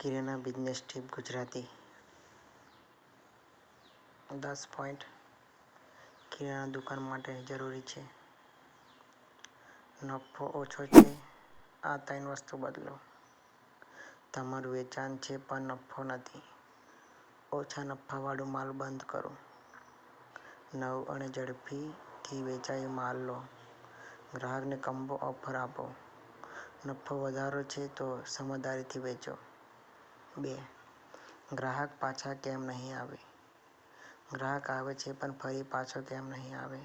કિરાના business tip Gujarati. દસ point કિરાના દુકાન માટે જરૂરી છે. નફો ઓછો છે. આ ત્રણ વસ્તુ બદલો. તમારું વેચાણ છે પણ નફો નથી. ઓછા નફાવાળું માલ બંધ કરો. નવ અને ઝડપીથી વેચાય માલ લો. ગ્રાહકને કંબો ઓફર આપો. નફો વધારો છે તો સમજદારીથી વેચો. બે. ગ્રાહક પાછા કેમ નહીં આવે? ગ્રાહક આવે છે પણ ફરી પાછો કેમ નહીં આવે?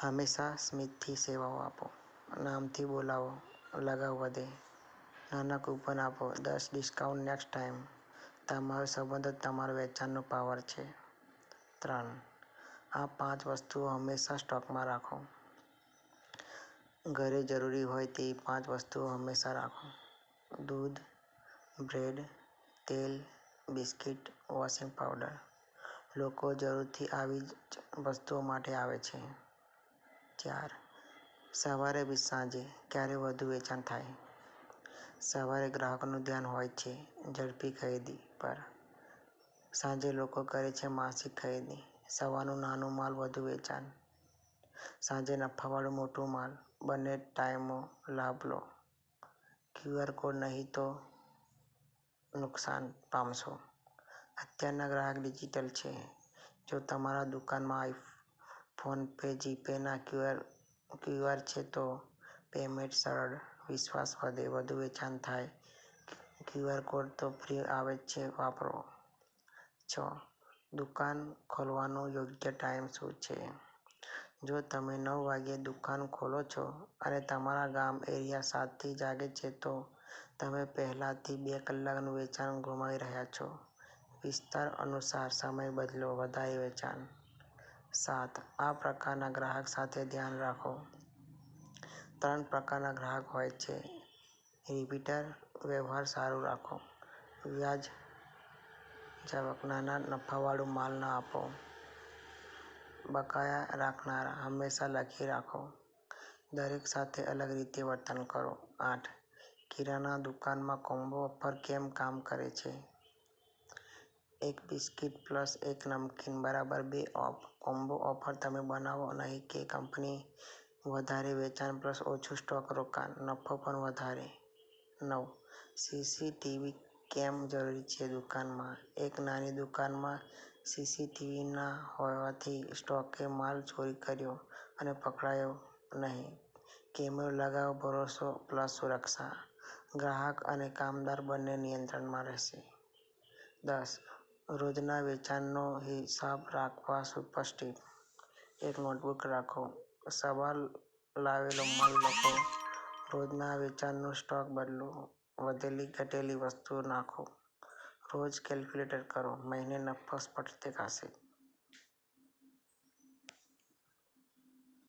હંમેશા સ્મિતથી સેવાઓ આપો, નામથી બોલાવો, લગાવ વધે, નાના કૂપન આપો, દસ ડિસ્કાઉન્ટ નેક્સ્ટ ટાઈમ. તમારો સંબંધ જ તમારો વેચાણનો પાવર છે. ત્રણ. આ પાંચ વસ્તુઓ હંમેશા સ્ટોકમાં રાખો. ઘરે જરૂરી હોય તે પાંચ વસ્તુઓ હંમેશા રાખો. દૂધ બ્રેડ, તેલ, બિસ્કિટ, વોશિંગ પાવડર લોકો જરૂરથી આવી જ વસ્તુઓ માટે આવે છે. ચાર, સવારે બી સાંજે ક્યારે વધુ વેચાણ થાય? સવારે ગ્રાહકોનું ધ્યાન હોય છે ઝડપી ખરીદી પર. સાંજે લોકો કરે છે માસિક ખરીદી. સવારનું નાનું માલ વધુ વેચાણ. સાંજે નફાવાળું મોટું માલ. બંને ટાઈમો લાભ લો. ક્યુઆર કોડ નહીં તો નુકસાન પામશો. અત્યારના ગ્રાહક ડિજિટલ છે. જો તમારા દુકાનમાં ફોનપે જીપેના ક્યુઆર ક્યુઆર છે તો પેમેન્ટ સરળ, વિશ્વાસ વધે, વધુ વેચાણ થાય. ક્યુઆર કોડ તો ફ્રી આવે જ છે, વાપરો. છ. દુકાન ખોલવાનો યોગ્ય ટાઈમ શું છે? જો તમે નવ વાગ્યે દુકાન ખોલો છો અને તમારા ગામ એરિયા સાતથી જાગે છે તો તમે પહેલાથી બે કલાકનું વેચાણ ગુમાવી રહ્યા છો. વિસ્તાર અનુસાર સમય બદલો, વધારે વેચાણ. સાત, આ પ્રકારના ગ્રાહક સાથે ધ્યાન રાખો. ત્રણ પ્રકારના ગ્રાહક હોય છે. રિપીટર, વ્યવહાર સારું રાખો. વ્યાજ નાના નફાવાળું માલ ન આપો. બકાયા રાખનારા, હંમેશા લખી રાખો. દરેક સાથે અલગ રીતે વર્તન કરો. આઠ કિરાના દુકાનમાં કોમ્બો ઓફર કેમ કામ કરે છે? એક બિસ્કિટ પ્લસ એક નમકીન બરાબર બે ઓફ કોમ્બો ઓફર તમે બનાવો નહીં કે કંપની વધારે વેચાણ પ્લસ ઓછું સ્ટોક રોકાણ, નફો પણ વધારે. નવ. સીસીટીવી કેમ જરૂરી છે દુકાનમાં? એક નાની દુકાનમાં સીસીટીવી ના હોવાથી સ્ટોકે માલ ચોરી કર્યો અને પકડાયો નહીં. કેમેરો લગાવો, ભરોસો પ્લસ સુરક્ષા. ગ્રાહક અને કામદાર બંને નિયંત્રણમાં રહેશે. દસ, રોજના વેચાણનો હિસાબ રાખવા સુપર એક નોટબુક રાખો. સવાલ લાવેલો માલ લખો. રોજના વેચાણનો સ્ટોક બદલો. વધેલી ઘટેલી વસ્તુઓ નાખો. રોજ કેલ્ક્યુલેટ કરો. મહિને નફો સ્પષ્ટ દેખાશે